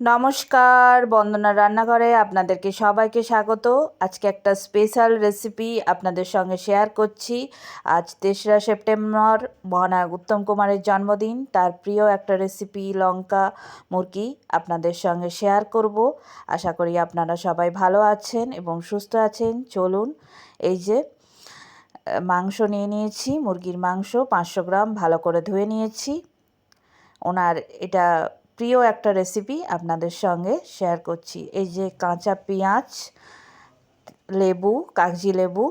নমস্কার, বন্দনা রান্নাঘরে আপনাদেরকে সবাইকে স্বাগত। আজকে একটা স্পেশাল রেসিপি আপনাদের সঙ্গে শেয়ার করছি। আজ তেসরা সেপ্টেম্বর মহানায়ক উত্তম কুমারের জন্মদিন। তার প্রিয় একটা রেসিপি লঙ্কা মুরগি আপনাদের সঙ্গে শেয়ার করব। আশা করি আপনারা সবাই ভালো আছেন এবং সুস্থ আছেন। চলুন, এই যে, মাংস নিয়ে নিয়েছি, মুরগির মাংস পাঁচশো গ্রাম ভালো করে ধুয়ে নিয়েছি। ওনার এটা প্রিয় একটা রেসিপি আপনাদের সঙ্গে শেয়ার করছি। এই যে কাঁচা পেঁয়াজ, লেবু, কাগজি লেবু,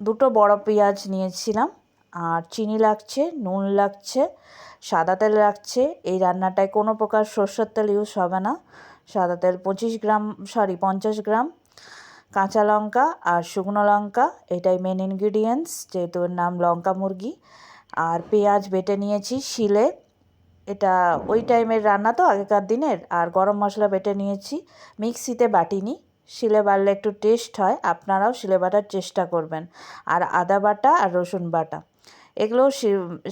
দুটো বড় পেঁয়াজ নিয়েছিলাম। আর চিনি লাগছে, নুন লাগছে, সাদা তেল লাগছে। এই রান্নাটায় কোনো প্রকার সর্ষের তেল ইউজ হবে না। সাদা তেল পঁচিশ গ্রাম সরি পঞ্চাশ গ্রাম। কাঁচা লঙ্কা আর শুকনো লঙ্কা, এটাই মেন ইনগ্রিডিয়েন্টস যেহেতু নাম লঙ্কা মুরগি। আর পেঁয়াজ বেটে নিয়েছি শিলে। এটা ওই টাইমের রান্না তো আগেকার দিনের, আর গরম মশলা বেটে নিয়েছি। মিক্সিতে বাটিনি, শিলে বাড়লে একটু টেস্ট হয়, আপনারাও শিলে বাটার চেষ্টা করবেন। আর আদা বাটা আর রসুন বাটা, এগুলোও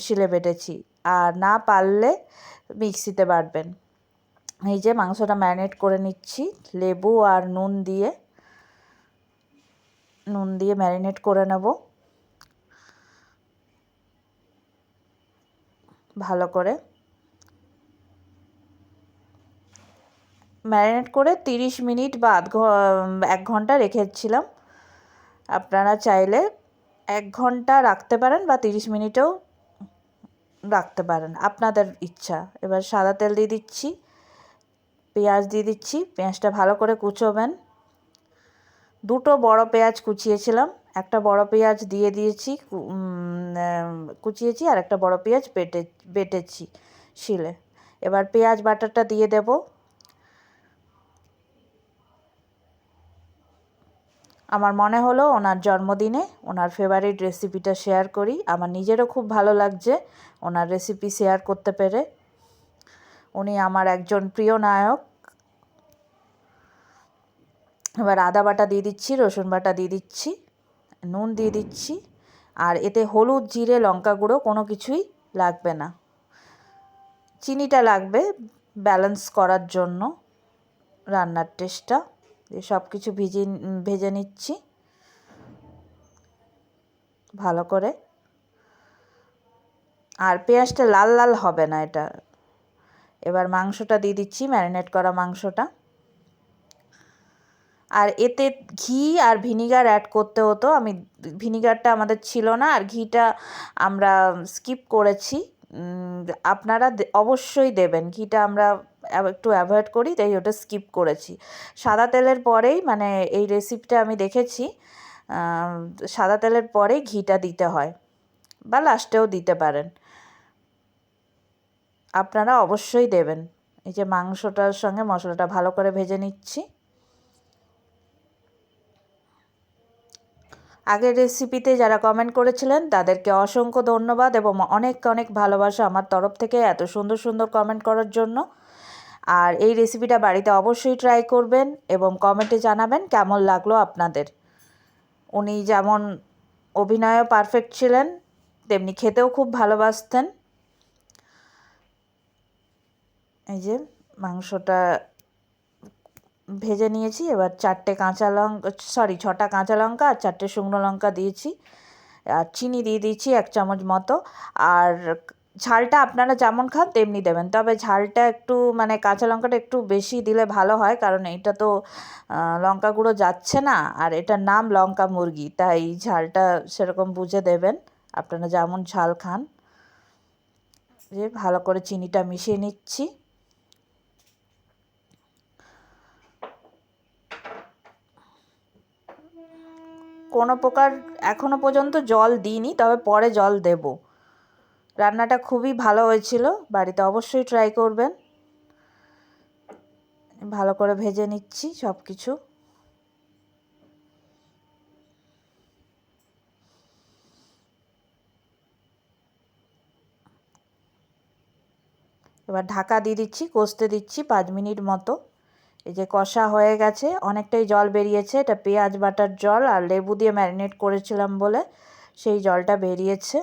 শিলে বেটেছি, আর না পারলে মিক্সিতে বাটবেন। এই যে মাংসটা ম্যারিনেট করে নিচ্ছি, লেবু আর নুন দিয়ে নুন দিয়ে ম্যারিনেট করে নেব। ভালো করে। ম্যারিনেট করে তিরিশ মিনিট বা আধ এক ঘণ্টা রেখেছিলাম। আপনারা চাইলে এক ঘণ্টা রাখতে পারেন বা তিরিশ মিনিটেও রাখতে পারেন। আপনাদের ইচ্ছা। এবার সাদা তেল দিয়ে দিচ্ছি, পেঁয়াজ দিয়ে দিচ্ছি, পেঁয়াজটা ভালো করে কুচোবেন। দুটো বড় পেঁয়াজ কুচিয়েছিলাম। একটা বড় পেঁয়াজ দিয়ে দিয়েছি কুচিয়েছি আর একটা বড় পেঁয়াজ বেটে, বেটেছি শিলে। এবার পেঁয়াজ বাটারটা দিয়ে দেবো। আমার মনে হলো ওনার জন্মদিনে ওনার ফেভারিট রেসিপিটা শেয়ার করি। আমার নিজেরও খুব ভালো লাগছে ওনার রেসিপি শেয়ার করতে পেরে। উনি আমার একজন প্রিয় নায়ক। এবার আদা বাটা দিয়ে দিচ্ছি, রসুন বাটা দিয়ে দিচ্ছি, নুন দিয়ে দিচ্ছি, আর এতে হলুদ, জিরে, লঙ্কা গুঁড়ো কোনো কিছুই লাগবে না। চিনিটা লাগবে ব্যালেন্স করার জন্য রান্নার টেস্টটা সব কিছু ভিজে ভেজে নিচ্ছি। ভালো করে। আর পেঁয়াজটা লাল লাল হবে না এটা। এবার মাংসটা দিয়ে দিচ্ছি, ম্যারিনেট করা মাংসটা। আর এতে ঘি আর ভিনিগার অ্যাড করতে হতো। আমি ভিনিগারটা আমাদের ছিল না, আর ঘিটা আমরা স্কিপ করেছি। আপনারা অবশ্যই দেবেন। ঘিটা আমরা একটু অ্যাভয়েড করি, তাই ওটা স্কিপ করেছি। সাদা তেলের পরেই মানে এই রেসিপিটা আমি দেখেছি সাদা তেলের পরে ঘিটা দিতে হয়, বা লাস্টেও দিতে পারেন। আপনারা অবশ্যই দেবেন। এই যে মাংসটার সঙ্গে মশলাটা ভালো করে ভেজে নিচ্ছি। আগের রেসিপিতে যারা কমেন্ট করেছিলেন, তাদেরকে অসংখ্য ধন্যবাদ এবং অনেক অনেক ভালোবাসা আমার তরফ থেকে এত সুন্দর সুন্দর কমেন্ট করার জন্য। আর এই রেসিপিটা বাড়িতে অবশ্যই ট্রাই করবেন এবং কমেন্টে জানাবেন কেমন লাগল আপনাদের। উনি যেমন অভিনয়ও পারফেক্ট ছিলেন, তেমনি খেতেও খুব ভালোবাসতেন। এই যে মাংসটা ভেজে নিয়েছি, এবার চারটে কাঁচা লঙ্কা সরি ছটা কাঁচা লঙ্কা আর চারটে শুকনো লঙ্কা দিয়েছি। আর চিনি দিয়ে দিয়েছি এক চামচ মতো। আর ঝালটা আপনারা যেমন খান, তেমনি দেবেন। তবে ঝালটা একটু মানে কাঁচা লঙ্কাটা একটু বেশি দিলে ভালো হয়, কারণ এটা তো লঙ্কা গুঁড়ো যাচ্ছে না, আর এটার নাম লঙ্কা মুরগি, তাই ঝালটা সেরকম বুঝে দেবেন। আপনারা যেমন ঝাল খান। যে ভালো করে চিনিটা মিশিয়ে নিচ্ছি। কোনো প্রকার এখনও পর্যন্ত জল দিইনি, তবে পরে জল দেব। রান্নাটা খুবই ভালো হয়েছিল, বাড়িতে অবশ্যই ট্রাই করবেন। ভালো করে ভেজে নিচ্ছি সব কিছু এবার ঢাকা দিয়ে দিচ্ছি, কষতে দিচ্ছি পাঁচ মিনিট মতো। এই যে কষা হয়ে গেছে, অনেকটাই জল বেরিয়েছে, এটা পেঁয়াজ বাটার জল আর লেবু দিয়ে ম্যারিনেট করেছিলাম বলে সেই জলটা বেরিয়েছে।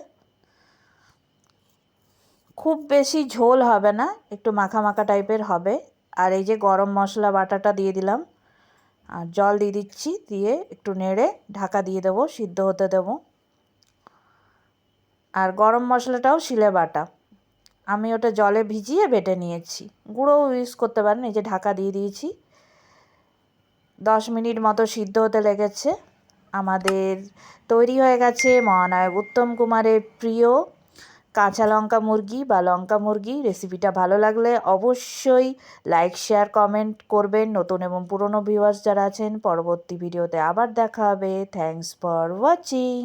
খুব বেশি ঝোল হবে না, একটু মাখা মাখা টাইপের হবে। আর এই যে গরম মশলা বাটাটা দিয়ে দিলাম, আর জল দিয়ে দিচ্ছি, দিয়ে একটু নেড়ে ঢাকা দিয়ে দেবো, সিদ্ধ হতে দেবো। আর গরম মশলাটাও শিলে বাটা। আমি ওটা জলে ভিজিয়ে বেটে নিয়েছি। গুঁড়োও ইউজ করতে পারেন, এই যে ঢাকা দিয়ে দিয়েছি। দশ মিনিট মতো সিদ্ধ হতে লেগেছে। আমাদের তৈরি হয়ে গেছে মহানায়ক উত্তম কুমারের প্রিয় কাঁচা লঙ্কা মুরগি বা লঙ্কা মুরগি রেসিপিটা ভালো লাগলে অবশ্যই লাইক শেয়ার কমেন্ট করবেন। নতুন এবং পুরনো ভিউয়ার্স যারা আছেন, পরবর্তী ভিডিওতে আবার দেখা হবে। Thanks for watching